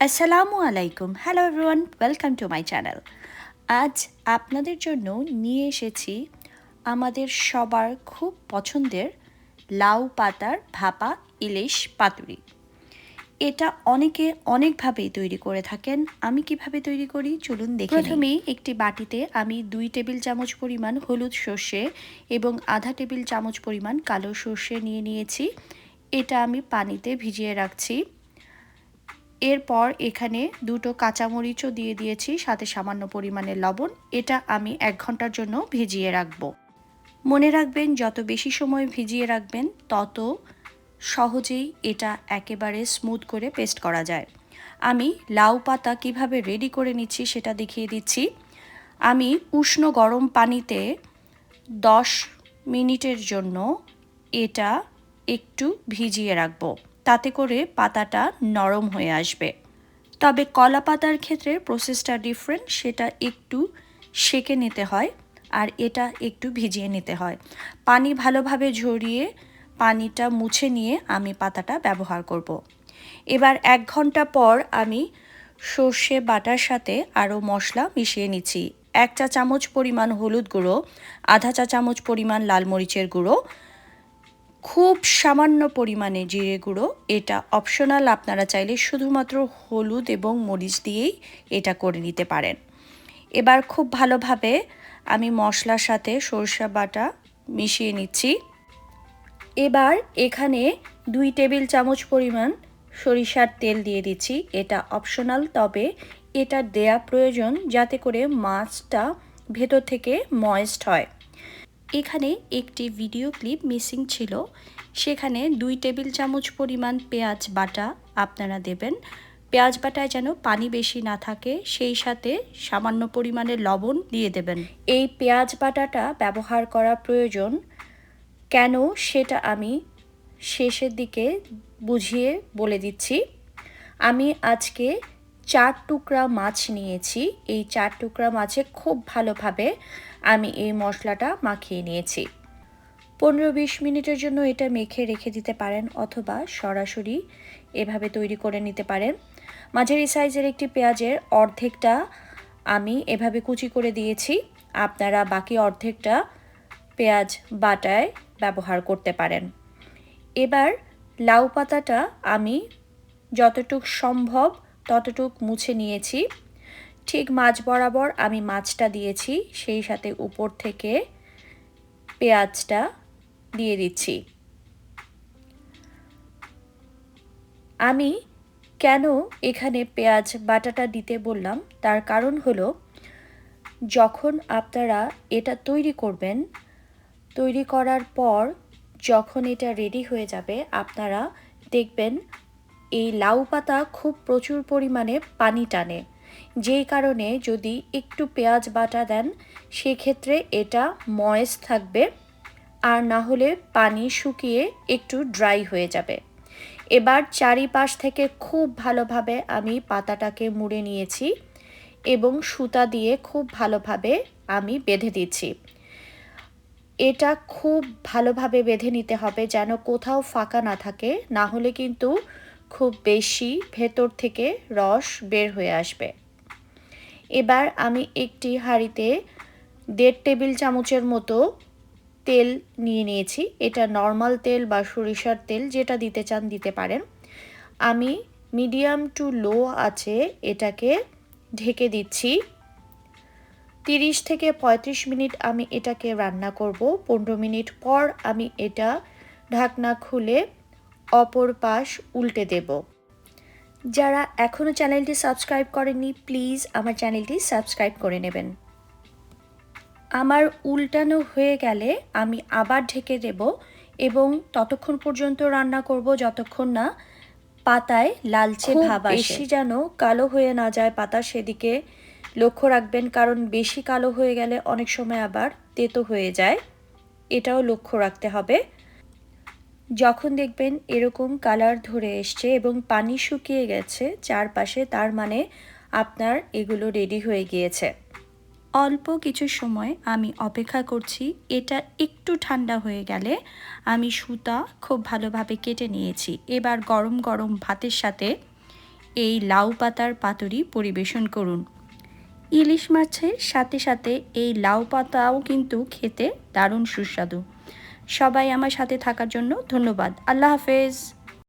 আসসালামু আলাইকুম hello everyone welcome to my channel আজ আপনাদের জন্য নিয়ে এসেছি আমাদের সবার খুব পছন্দের লাউ পাতার ভাপা ইলিশ পাতুরি। এটা অনেকে অনেকভাবেই তৈরি করে থাকেন। আমি কীভাবে তৈরি করি? চলুন দেখে প্রথমেই একটি বাটিতে আমি দুই টেবিল চামচ পরিমাণ হলুদ সর্ষে এবং আধা টেবিল চামচ পরিমাণ কালো সর্ষে নিয়ে নিয়েছি। এটা আমি পানিতে ভিজিয়ে রাখছি। এরপর এখানে দুটো কাঁচামরিচও দিয়ে দিয়েছি, সাথে সামান্য পরিমাণে লবণ। এটা আমি এক ঘণ্টার জন্য ভিজিয়ে রাখব। মনে রাখবেন, যত বেশি সময় ভিজিয়ে রাখবেন, তত সহজেই এটা একেবারে স্মুথ করে পেস্ট করা যায়। আমি লাউ পাতা কীভাবে রেডি করে নিচ্ছি সেটা দেখিয়ে দিচ্ছি। আমি উষ্ণ গরম পানিতে দশ মিনিটের জন্য এটা একটু ভিজিয়ে রাখব। তাতে করে পাতাটা নরম হয়ে আসবে। তবে কলা পাতার ক্ষেত্রে প্রসেসটা ডিফারেন্ট সেটা একটু সেকে নিতে হয় আর এটা একটু ভিজিয়ে নিতে হয়। পানি ভালোভাবে ঝরিয়ে পানিটা মুছে নিয়ে আমি পাতাটা ব্যবহার করব। এবার এক ঘণ্টা পর আমি সর্ষে বাটার সাথে আরও মশলা মিশিয়ে নিচ্ছি। এক চা চামচ পরিমাণ হলুদ গুঁড়ো, আধা চা চামচ পরিমাণ লাল মরিচের গুঁড়ো খুব সামান্য পরিমাণে জিরে গুঁড়ো। এটা অপশনাল আপনারা চাইলে শুধুমাত্র হলুদ এবং মরিচ দিয়েই এটা করে নিতে পারেন। এবার খুব ভালোভাবে আমি মশলার সাথে সরষা বাটা মিশিয়ে নিচ্ছি। এবার এখানে দুই টেবিল চামচ পরিমাণ সরিষার তেল দিয়ে দিচ্ছি। এটা অপশনাল তবে এটা দেয়া প্রয়োজন যাতে করে মাছটা ভেতর থেকে ময়েস্ট হয়। এখানে একটি ভিডিও ক্লিপ মিসিং ছিল। সেখানে দুই টেবিল চামচ পরিমাণ পেঁয়াজ বাটা আপনারা দেবেন। পেঁয়াজ বাটায় যেন পানি বেশি না থাকে, সেই সাথে সামান্য পরিমাণে লবণ দিয়ে দেবেন। এই পেঁয়াজ বাটাটা ব্যবহার করা প্রয়োজন। কেন সেটা আমি শেষের দিকে বুঝিয়ে বলে দিচ্ছি। আমি আজকে চার টুকরা মাছ নিয়েছি। এই চার টুকরা মাছে খুব ভালোভাবে আমি এই মশলাটা মাখিয়ে নিয়েছি। পনেরো বিশ মিনিটের জন্য এটা মেখে রেখে দিতে পারেন অথবা সরাসরি এভাবে তৈরি করে নিতে পারেন। মাঝারি সাইজের একটি পেঁয়াজের অর্ধেকটা আমি এভাবে কুচি করে দিয়েছি। আপনারা বাকি অর্ধেকটা পেঁয়াজ বাটায় ব্যবহার করতে পারেন। এবার লাউ পাতাটা আমি যতটুক সম্ভব ততটুক মুছে নিয়েছি। ঠিক মাছ বরাবর আমি মাছটা দিয়েছি, সেই সাথে উপর থেকে পেঁয়াজটা দিয়ে দিচ্ছি। আমি কেন এখানে পেঁয়াজ, বাটাটা দিতে বললাম? তার কারণ হলো, যখন আপনারা এটা তৈরি করবেন, তৈরি করার পর যখন এটা রেডি হয়ে যাবে, আপনারা দেখবেন এই লাউ পাতা খুব প্রচুর পরিমাণে পানি টানে। যেই কারণে যদি একটু পেঁয়াজ বাটা দেন, সেক্ষেত্রে এটা ময়েস থাকবে আর না হলে পানি শুকিয়ে একটু ড্রাই হয়ে যাবে। এবার চারিপাশ থেকে খুব ভালোভাবে আমি পাতাটাকে মুড়ে নিয়েছি এবং সুতা দিয়ে খুব ভালোভাবে আমি বেঁধে দিচ্ছি। এটা খুব ভালোভাবে বেঁধে নিতে হবে যেন কোথাও ফাঁকা না থাকে, না হলে কিন্তু খুব বেশি ভেতর থেকে রস বের হয়ে আসবে। এবার আমি একটি হাঁড়িতে দেড় টেবিল চামচের মতো তেল নিয়ে নিয়েছি। এটা নর্মাল তেল বা সরিষার তেল, যেটা দিতে চান দিতে পারেন। আমি মিডিয়াম টু লো আছে, এটাকে ঢেকে দিচ্ছি। তিরিশ থেকে ৩৫ মিনিট আমি এটাকে রান্না করব। পনেরো মিনিট পর আমি এটা ঢাকনা খুলে অপর পাশ উল্টে দেব। যারা এখনও চ্যানেলটি সাবস্ক্রাইব করেননি প্লিজ আমার চ্যানেলটি সাবস্ক্রাইব করে নেবেন। আমার উল্টানো হয়ে গেলে আমি আবার ঢেকে দেব এবং ততক্ষণ পর্যন্ত রান্না করব যতক্ষণ না পাতায় লালচে ভাব বেশি যেন কালো হয়ে না যায় পাতা সেদিকে লক্ষ্য রাখবেন কারণ বেশি কালো হয়ে গেলে অনেক সময় আবার তেতো হয়ে যায়। এটাও লক্ষ্য রাখতে হবে। যখন দেখবেন এরকম কালার ধরে এসছে এবং পানি শুকিয়ে গেছে, চারপাশে তার মানে আপনার এগুলো রেডি হয়ে গিয়েছে। অল্প কিছু সময় আমি অপেক্ষা করছি, এটা একটু ঠান্ডা হয়ে গেলে আমি সুতা খুব ভালোভাবে কেটে নিয়েছি। এবার গরম গরম ভাতের সাথে এই লাউ পাতার পাতুরি পরিবেশন করুন। ইলিশ মাছের সাথে সাথে এই লাউ পাতাও কিন্তু খেতে দারুণ সুস্বাদু। সবাই আমার সাথে থাকার জন্য ধন্যবাদ। আল্লাহ হাফেজ।